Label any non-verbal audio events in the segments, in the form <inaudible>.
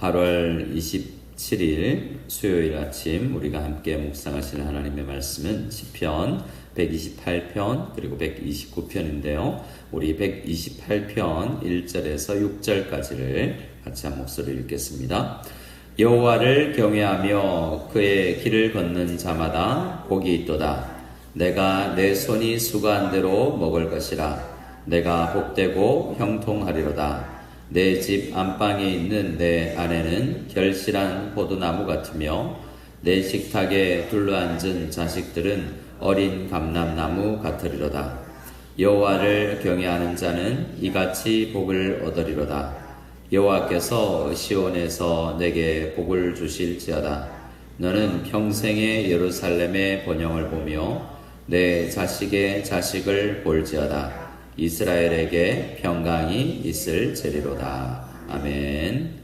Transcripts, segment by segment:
8월 27일 수요일 아침 우리가 함께 묵상하실 하나님의 말씀은 시편 128편 그리고 129편인데요. 우리 128편 1절에서 6절까지를 같이 한 목소리 읽겠습니다. 여호와를 경외하며 그의 길을 걷는 자마다 복이 있도다. 내가 내 손이 수고한 대로 먹을 것이라. 내가 복되고 형통하리로다. 내 집 안방에 있는 내 아내는 결실한 포도나무 같으며 내 식탁에 둘러앉은 자식들은 어린 감람나무 같으리로다. 여호와를 경외하는 자는 이같이 복을 얻으리로다. 여호와께서 시온에서 내게 복을 주실지어다. 너는 평생의 예루살렘의 번영을 보며 내 자식의 자식을 볼지어다. 이스라엘에게 평강이 있을 제리로다. 아멘.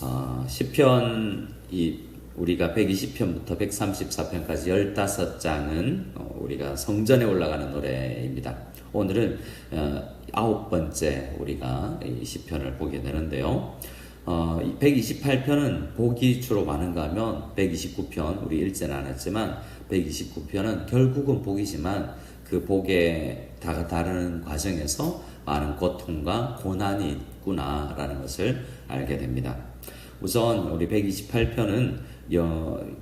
어, 시편 이 우리가 120편부터 134편까지 15장은 어, 우리가 성전에 올라가는 노래입니다. 오늘은 어, 아홉 번째 우리가 이 시편을 보게 되는데요. 어, 128편은 복이 주로 많은가 하면 129편 우리 읽지는 않았지만 129편은 결국은 복이지만 그 복에 다가다르는 과정에서 많은 고통과 고난이 있구나라는 것을 알게 됩니다. 우선 우리 128편은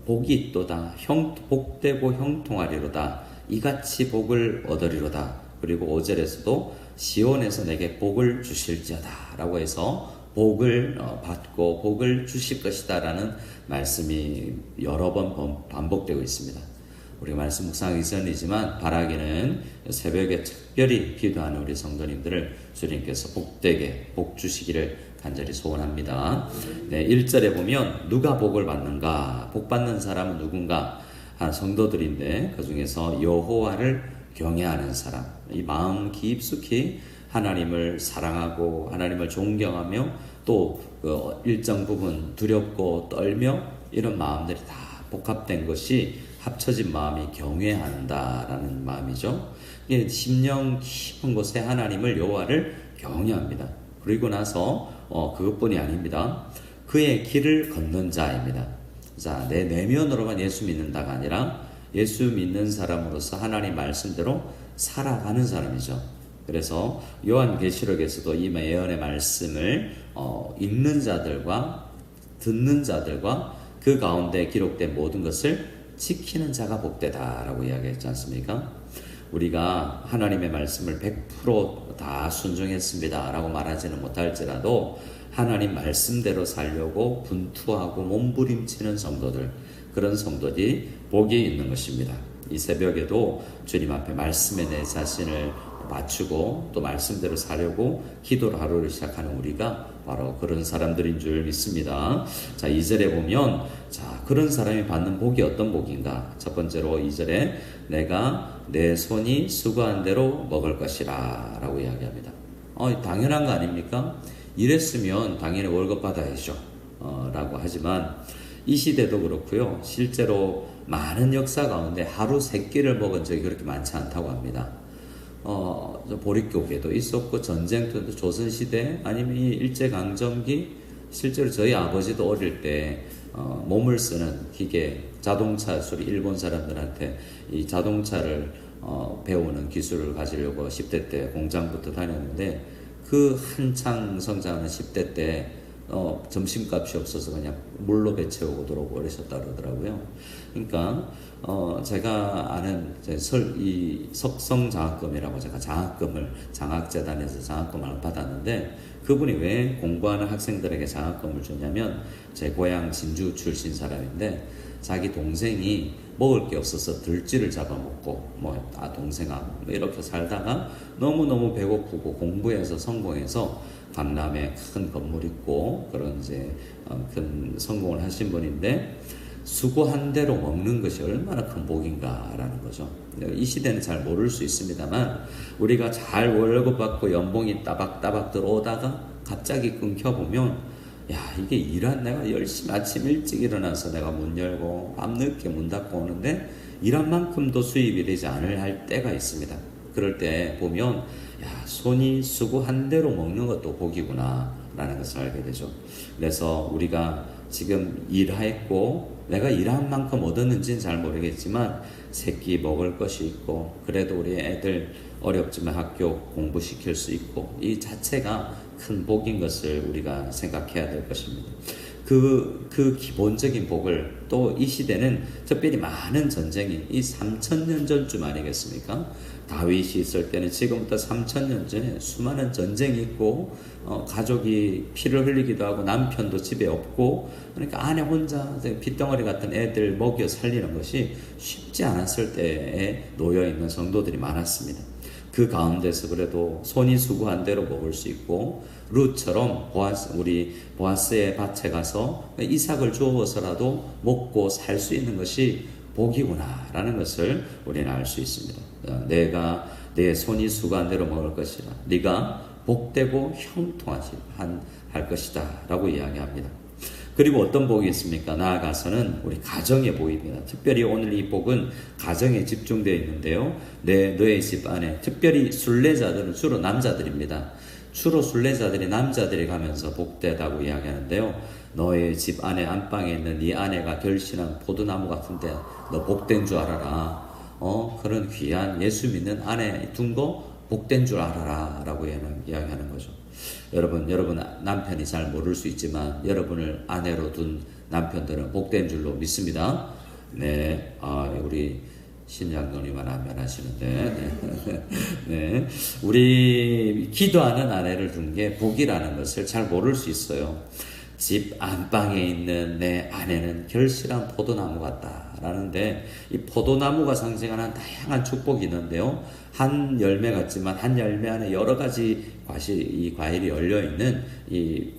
복이 있도다 형 복되고 형통하리로다 이같이 복을 얻으리로다 그리고 5절에서도 시온에서 내게 복을 주실지어다 라고 해서 복을 어, 받고 복을 주실 것이다 라는 말씀이 여러 번 반복되고 있습니다. 우리가 말씀 묵상하기 전이지만 바라기는 새벽에 특별히 기도하는 우리 성도님들을 주님께서 복되게 복 주시기를 간절히 소원합니다. 네, 1절에 보면 누가 복을 받는가? 복 받는 사람은 누군가? 한 성도들인데 그 중에서 여호와를 경외하는 사람, 이 마음 깊숙이 하나님을 사랑하고 하나님을 존경하며 또 그 일정 부분 두렵고 떨며 이런 마음들이 다 복합된 것이 합쳐진 마음이 경외한다라는 마음이죠. 심령 깊은 곳에 하나님을 여호와를 경외합니다. 그리고 나서 어, 그것뿐이 아닙니다. 그의 길을 걷는 자입니다. 자, 내 내면으로만 예수 믿는다가 아니라 예수 믿는 사람으로서 하나님 말씀대로 살아가는 사람이죠. 그래서 요한계시록에서도 이 예언의 말씀을 어, 읽는 자들과 듣는 자들과 그 가운데 기록된 모든 것을 지키는 자가 복되다라고 이야기했지 않습니까? 우리가 하나님의 말씀을 100%다 순종했습니다라고 말하지는 못할지라도 하나님 말씀대로 살려고 분투하고 몸부림치는 성도들 그런 성도들이 복이 있는 것입니다. 이 새벽에도 주님 앞에 말씀에 내 자신을 맞추고 또 말씀대로 사려고 기도를 하루를 시작하는 우리가 바로 그런 사람들인 줄 믿습니다. 자, 2절에 보면 자, 그런 사람이 받는 복이 어떤 복인가? 첫 번째로 2절에 내가 내 손이 수고한 대로 먹을 것이라 라고 이야기합니다. 어, 당연한 거 아닙니까? 이랬으면 당연히 월급 받아야죠. 어, 라고 하지만 이 시대도 그렇고요. 실제로 많은 역사 가운데 하루 세 끼를 먹은 적이 그렇게 많지 않다고 합니다. 어, 보릿교계도 있었고 전쟁터도 조선시대 아니면 일제강점기 실제로 저희 아버지도 어릴 때 어, 몸을 쓰는 기계 자동차 소리 일본 사람들한테 이 자동차를 어, 배우는 기술을 가지려고 10대 때 공장부터 다녔는데 그 한창 성장하는 10대 때 어, 점심값이 없어서 그냥 물로 배 채우고 들어오고 그러셨다 그러더라고요. 그러니까 어, 제가 아는 설, 이 석성 장학금이라고 제가 장학금을 장학재단에서 장학금을 받았는데 그분이 왜 공부하는 학생들에게 장학금을 주냐면 제 고향 진주 출신 사람인데 자기 동생이 먹을 게 없어서 들쥐를 잡아먹고 뭐 아 동생하고 뭐 이렇게 살다가 너무너무 배고프고 공부해서 성공해서 강남에 큰 건물 있고 그런 이제 어, 큰 성공을 하신 분인데 수고한 대로 먹는 것이 얼마나 큰 복인가라는 거죠. 이 시대는 잘 모를 수 있습니다만 우리가 잘 월급 받고 연봉이 따박따박 들어오다가 갑자기 끊겨보면 야 이게 일한 내가 열심히 아침 일찍 일어나서 내가 문 열고 밤늦게 문 닫고 오는데 일한 만큼도 수입이 되지 않을 할 때가 있습니다. 그럴 때 보면 야 손이 수고한 대로 먹는 것도 복이구나 라는 것을 알게 되죠. 그래서 우리가 지금 일했고 내가 일한 만큼 얻었는지는 잘 모르겠지만 새끼 먹을 것이 있고 그래도 우리 애들 어렵지만 학교 공부시킬 수 있고 이 자체가 큰 복인 것을 우리가 생각해야 될 것입니다. 그, 그 기본적인 복을 또 이 시대는 특별히 많은 전쟁이 이 3천년 전쯤 아니겠습니까? 다윗이 있을 때는 지금부터 3천년 전에 수많은 전쟁이 있고 어, 가족이 피를 흘리기도 하고 남편도 집에 없고 그러니까 아내 혼자 핏덩어리 같은 애들 먹여 살리는 것이 쉽지 않았을 때에 놓여 있는 성도들이 많았습니다. 그 가운데서 그래도 손이 수고한 대로 먹을 수 있고 루처럼 보아스, 우리 보아스의 밭에 가서 이삭을 주어서라도 먹고 살 수 있는 것이 복이구나라는 것을 우리는 알 수 있습니다. 어, 내가 내 손이 수고한 대로 먹을 것이라 네가 복되고 형통하지 할 것이다 라고 이야기합니다. 그리고 어떤 복이 있습니까? 나아가서는 우리 가정의 복입니다. 특별히 오늘 이 복은 가정에 집중되어 있는데요. 내 너의 집 안에 특별히 순례자들은 주로 남자들입니다. 주로 순례자들이 남자들이 가면서 복되다고 이야기하는데요. 너의 집 안에 안방에 있는 네 아내가 결신한 포도나무 같은데 너 복된 줄 알아라. 어 그런 귀한 예수 믿는 아내 둔거 복된 줄 알아라 라고 이야기하는 거죠. 여러분, 여러분 남편이 잘 모를 수 있지만 여러분을 아내로 둔 남편들은 복된 줄로 믿습니다. 네, 아, 우리 신장로님만 하면 하시는데, 네. <laughs> 네. 우리 기도하는 아내를 둔 게 복이라는 것을 잘 모를 수 있어요. 집 안방에 있는 내 아내는 결실한 포도나무 같다 라는데 이 포도나무가 상징하는 다양한 축복이 있는데요. 한 열매 같지만 한 열매 안에 여러 가지 과실 이 과일이 열려 있는 이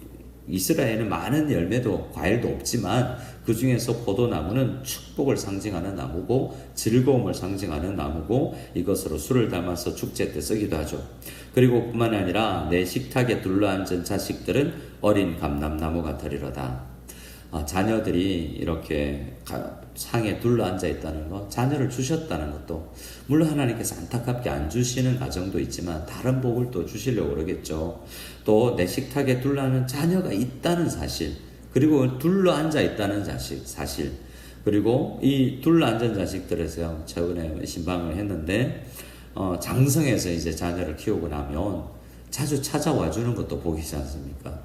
이스라엘에는 많은 열매도 과일도 없지만 그 중에서 포도나무는 축복을 상징하는 나무고 즐거움을 상징하는 나무고 이것으로 술을 담아서 축제 때 쓰기도 하죠. 그리고 뿐만 아니라 내 식탁에 둘러앉은 자식들은 어린 감람나무 같으리로다. 아, 자녀들이 이렇게 상에 둘러앉아 있다는 것, 자녀를 주셨다는 것도 물론 하나님께서 안타깝게 안 주시는 가정도 있지만 다른 복을 또 주시려고 그러겠죠. 또 내 식탁에 둘러앉은 자녀가 있다는 사실, 그리고 둘러앉아 있다는 자식, 사실, 그리고 이 둘러앉은 자식들에서 최근에 신방을 했는데 어, 장성해서 이제 자녀를 키우고 나면 자주 찾아와 주는 것도 복이지 않습니까?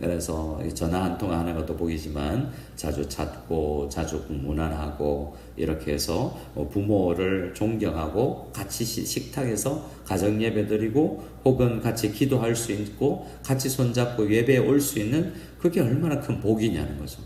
그래서 전화 한 통 하는 것도 복이지만 자주 찾고 자주 문안하고 이렇게 해서 뭐 부모를 존경하고 같이 식탁에서 가정 예배 드리고 혹은 같이 기도할 수 있고 같이 손잡고 예배에 올 수 있는 그게 얼마나 큰 복이냐는 거죠.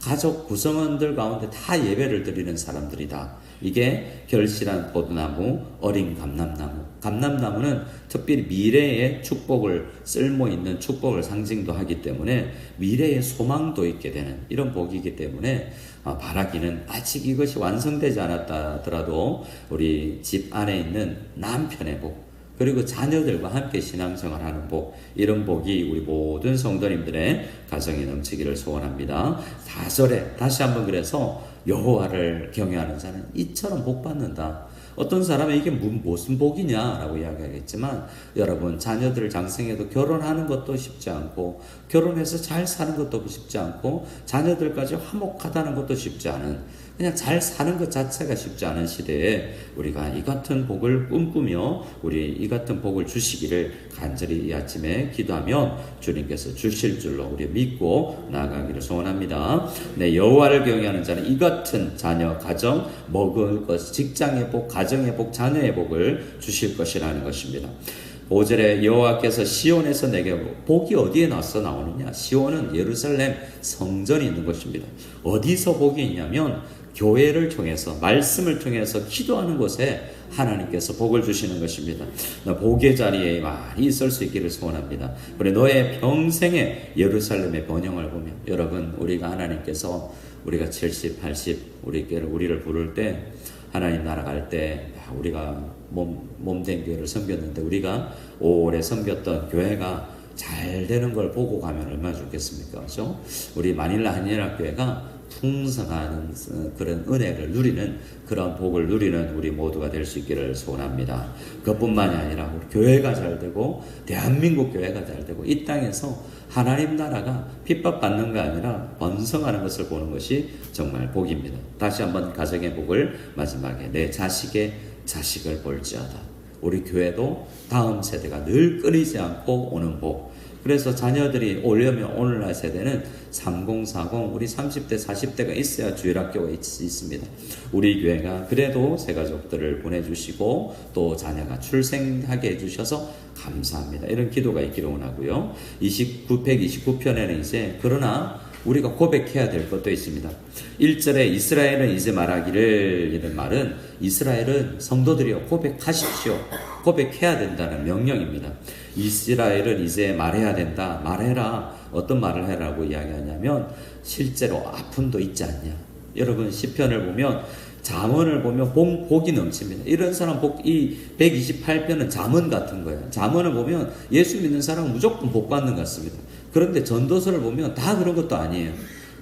가족 구성원들 가운데 다 예배를 드리는 사람들이다. 이게 결실한 포도나무, 어린 감람나무. 감람나무는 특별히 미래의 축복을 쓸모 있는 축복을 상징도 하기 때문에 미래의 소망도 있게 되는 이런 복이기 때문에 아, 바라기는 아직 이것이 완성되지 않았다 하더라도 우리 집 안에 있는 남편의 복, 그리고 자녀들과 함께 신앙생활하는 복 이런 복이 우리 모든 성도님들의 가정에 넘치기를 소원합니다. 4절에 다시 한번 그래서 여호와를 경외하는 자는 이처럼 복 받는다. 어떤 사람은 이게 무슨 복이냐라고 이야기하겠지만 여러분 자녀들을 장성해도 결혼하는 것도 쉽지 않고 결혼해서 잘 사는 것도 쉽지 않고 자녀들까지 화목하다는 것도 쉽지 않은 그냥 잘 사는 것 자체가 쉽지 않은 시대에 우리가 이 같은 복을 꿈꾸며 우리 이 같은 복을 주시기를 간절히 이 아침에 기도하며 주님께서 주실 줄로 우리 믿고 나아가기를 소원합니다. 네, 여호와를 경외하는 자는 이 같은 자녀, 가정, 먹을 것, 직장의 복, 가정의 복, 자녀의 복을 주실 것이라는 것입니다. 5절에 여호와께서 시온에서 내게 복이 어디에 나서 나오느냐? 시온은 예루살렘 성전이 있는 것입니다. 어디서 복이 있냐면 교회를 통해서 말씀을 통해서 기도하는 곳에 하나님께서 복을 주시는 것입니다. 복의 자리에 많이 있을 수 있기를 소원합니다. 우리 너의 평생의 예루살렘의 번영을 보면 여러분 우리가 하나님께서 우리가 70, 80 우리께를 우리를 부를 때 하나님 나라 갈 때 우리가 몸 몸된 교회를 섬겼는데 우리가 오래 섬겼던 교회가 잘 되는 걸 보고 가면 얼마나 좋겠습니까? 그죠? 우리 마닐라 한인학교회가 풍성한 그런 은혜를 누리는 그런 복을 누리는 우리 모두가 될 수 있기를 소원합니다. 그것뿐만이 아니라 우리 교회가 잘 되고 대한민국 교회가 잘 되고 이 땅에서 하나님 나라가 핍박받는 거 아니라 번성하는 것을 보는 것이 정말 복입니다. 다시 한번 가정의 복을 마지막에 내 자식의 자식을 볼지어다. 우리 교회도 다음 세대가 늘 끊이지 않고 오는 복. 그래서 자녀들이 오려면 오늘날 세대는 3040 우리 30대 40대가 있어야 주일학교가 있, 습니다 우리 교회가 그래도 새 가족들을 보내주시고 또 자녀가 출생하게 해주셔서 감사합니다. 이런 기도가 있기를 원하고요. 29, 129편에는 이제 그러나 우리가 고백해야 될 것도 있습니다. 1절에 이스라엘은 이제 말하기를 이런 말은 이스라엘은 성도들이여 고백하십시오. 고백해야 된다는 명령입니다. 이스라엘은 이제 말해야 된다. 말해라. 어떤 말을 해라고 이야기하냐면 실제로 아픔도 있지 않냐. 여러분 시편을 보면 잠언을 보면 복, 복이 넘칩니다. 이런 사람 복, 이 128편은 잠언 같은 거예요. 잠언을 보면 예수 믿는 사람은 무조건 복 받는 것 같습니다. 그런데 전도서를 보면 다 그런 것도 아니에요.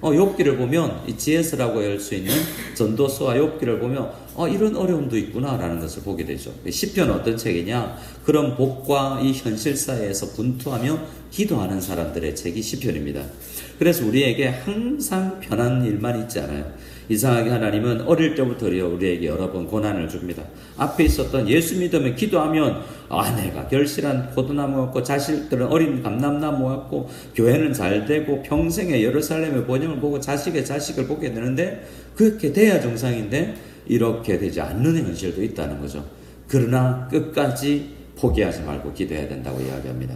어, 욥기를 보면 이 GS라고 할 수 있는 전도서와 욥기를 보면 어, 이런 어려움도 있구나라는 것을 보게 되죠. 시편 어떤 책이냐? 그런 복과 이 현실 사회에서 분투하며 기도하는 사람들의 책이 시편입니다. 그래서 우리에게 항상 편한 일만 있지 않아요. 이상하게 하나님은 어릴 때부터 우리에게 여러 번 고난을 줍니다. 앞에 있었던 예수 믿으면 기도하면 아내가 결실한 포도나무 같고 자식들은 어린 감람나무 같고 교회는 잘 되고 평생에 예루살렘의 번영을 보고 자식의 자식을 보게 되는데 그렇게 돼야 정상인데 이렇게 되지 않는 현실도 있다는 거죠. 그러나 끝까지 포기하지 말고 기도해야 된다고 이야기합니다.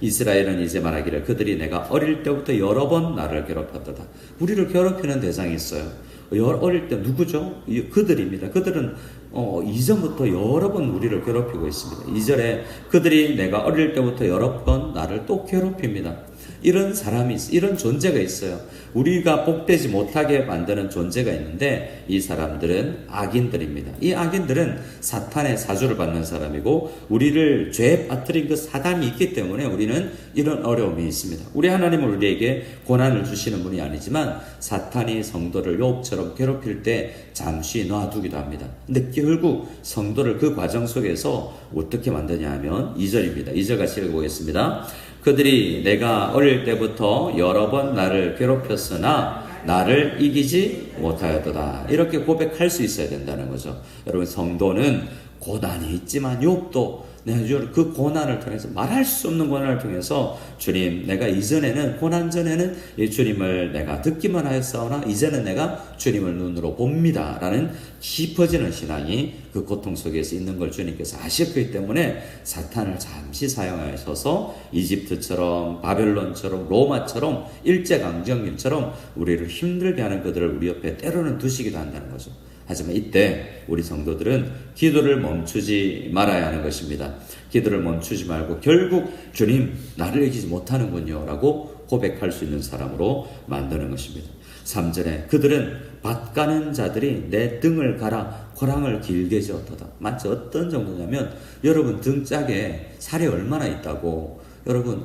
이스라엘은 이제 말하기를 그들이 내가 어릴 때부터 여러 번 나를 괴롭혔다. 우리를 괴롭히는 대상이 있어요. 어릴 때 누구죠? 그들입니다. 그들은 어, 이전부터 여러 번 우리를 괴롭히고 있습니다. 이절에 그들이 내가 어릴 때부터 여러 번 나를 또 괴롭힙니다. 이런 사람이 있, 이런 존재가 있어요. 우리가 복되지 못하게 만드는 존재가 있는데 이 사람들은 악인들입니다. 이 악인들은 사탄의 사주를 받는 사람이고 우리를 죄에 빠뜨린 그 사단이 있기 때문에 우리는 이런 어려움이 있습니다. 우리 하나님은 우리에게 고난을 주시는 분이 아니지만 사탄이 성도를 욥처럼 괴롭힐 때 잠시 놔두기도 합니다. 근데 결국 성도를 그 과정 속에서 어떻게 만드냐 하면 2절입니다. 2절 같이 읽어보겠습니다. 그들이 내가 어릴 때부터 여러 번 나를 괴롭혔으나 나를 이기지 못하였도다. 이렇게 고백할 수 있어야 된다는 거죠. 여러분 성도는 고난이 있지만 욕도 내가 그 고난을 통해서 말할 수 없는 고난을 통해서 주님 내가 이전에는 고난 전에는 이 주님을 내가 듣기만 하였사오나 이제는 내가 주님을 눈으로 봅니다 라는 깊어지는 신앙이 그 고통 속에서 있는 걸 주님께서 아셨기 때문에 사탄을 잠시 사용하셔서 이집트처럼 바벨론처럼 로마처럼 일제강점기처럼 우리를 힘들게 하는 그들을 우리 옆에 때로는 두시기도 한다는 거죠. 하지만 이때 우리 성도들은 기도를 멈추지 말아야 하는 것입니다. 기도를 멈추지 말고 결국 주님 나를 이기지 못하는군요 라고 고백할 수 있는 사람으로 만드는 것입니다. 3절에 그들은 밭 가는 자들이 내 등을 갈아 호랑을 길게 지었다. 마치 어떤 정도냐면 여러분 등짝에 살이 얼마나 있다고 여러분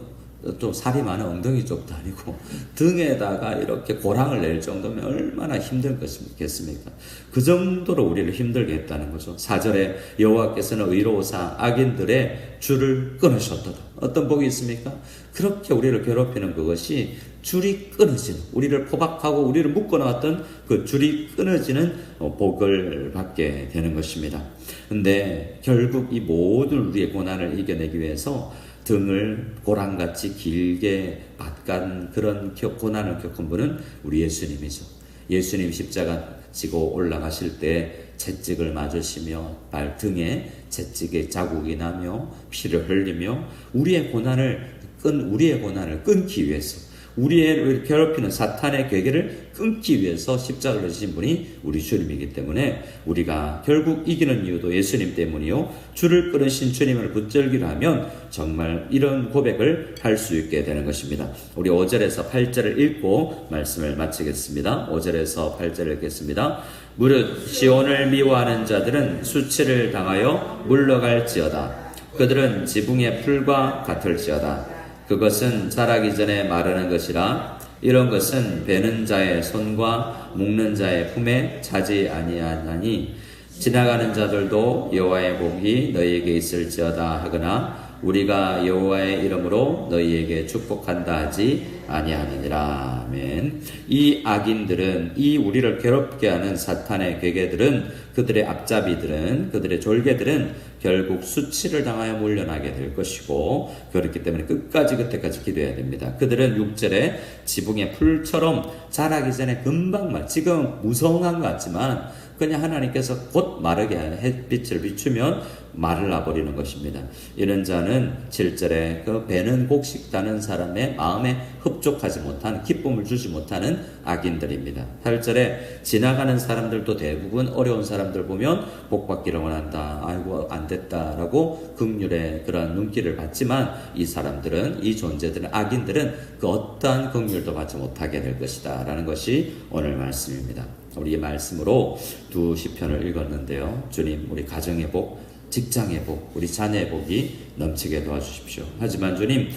좀 살이 많은 엉덩이 쪽도 아니고 <laughs> 등에다가 이렇게 고랑을 낼 정도면 얼마나 힘들 것이겠습니까? 그 정도로 우리를 힘들게 했다는 거죠. 4절에 여호와께서는 의로우사 악인들의 줄을 끊으셨다. 어떤 복이 있습니까? 그렇게 우리를 괴롭히는 그것이 줄이 끊어지는 우리를 포박하고 우리를 묶어놨던 그 줄이 끊어지는 복을 받게 되는 것입니다. 근데 결국 이 모든 우리의 고난을 이겨내기 위해서 등을 고랑같이 길게 밭간 그런 고난을 겪은 분은 우리 예수님이죠. 예수님 십자가 지고 올라가실 때 채찍을 맞으시며 발등에 채찍의 자국이 나며 피를 흘리며 우리의 고난을 끈 우리의 고난을 끊기 위해서 우리의 괴롭히는 사탄의 괴계를 끊기 위해서 십자가를 지신 분이 우리 주님이기 때문에 우리가 결국 이기는 이유도 예수님 때문이요. 줄을 끊으신 주님을 붙들기로 하면 정말 이런 고백을 할 수 있게 되는 것입니다. 우리 5절에서 8절을 읽고 말씀을 마치겠습니다. 5절에서 8절을 읽겠습니다. 무릇 시온을 미워하는 자들은 수치를 당하여 물러갈지어다. 그들은 지붕의 풀과 같을지어다. 그것은 자라기 전에 마르는 것이라 이런 것은 베는 자의 손과 묶는 자의 품에 차지 아니하나니 지나가는 자들도 여호와의 복이 너희에게 있을지어다 하거나 우리가 여호와의 이름으로 너희에게 축복한다 하지 아니하느니라. 아멘. 이 악인들은 이 우리를 괴롭게 하는 사탄의 괴계들은 그들의 앞잡이들은 그들의 졸개들은 결국 수치를 당하여 몰려나게 될 것이고 그렇기 때문에 끝까지 그때까지 기도해야 됩니다. 그들은 6절에 지붕의 풀처럼 자라기 전에 금방 말 지금 무성한 것 같지만 그냥 하나님께서 곧 마르게 햇빛을 비추면 말라 버리는 것입니다. 이런 자는 7절에 그 배는 곡식 다는 사람의 마음에 흡족하지 못한 기쁨을 주지 못하는 악인들입니다. 8절에 지나가는 사람들도 대부분 어려운 사람들 보면 복 받기를 원한다. 아이고 안 됐다라고 극률의 그런 눈길을 받지만 이 사람들은 이 존재들은 악인들은 그 어떠한 극률도 받지 못하게 될 것이다라는 것이 오늘 말씀입니다. 우리 말씀으로 두 시편을 읽었는데요. 주님, 우리 가정의 복, 직장의 복, 우리 자녀의 복이 넘치게 도와주십시오. 하지만 주님,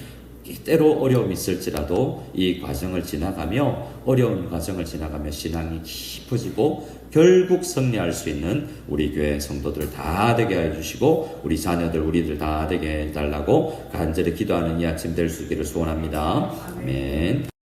때로 어려움이 있을지라도 이 과정을 지나가며 어려운 과정을 지나가며 신앙이 깊어지고 결국 승리할 수 있는 우리 교회 성도들 다 되게 해 주시고 우리 자녀들 우리들 다 되게 해 달라고 간절히 기도하는 이 아침 될 수 있기를 소원합니다. 아멘.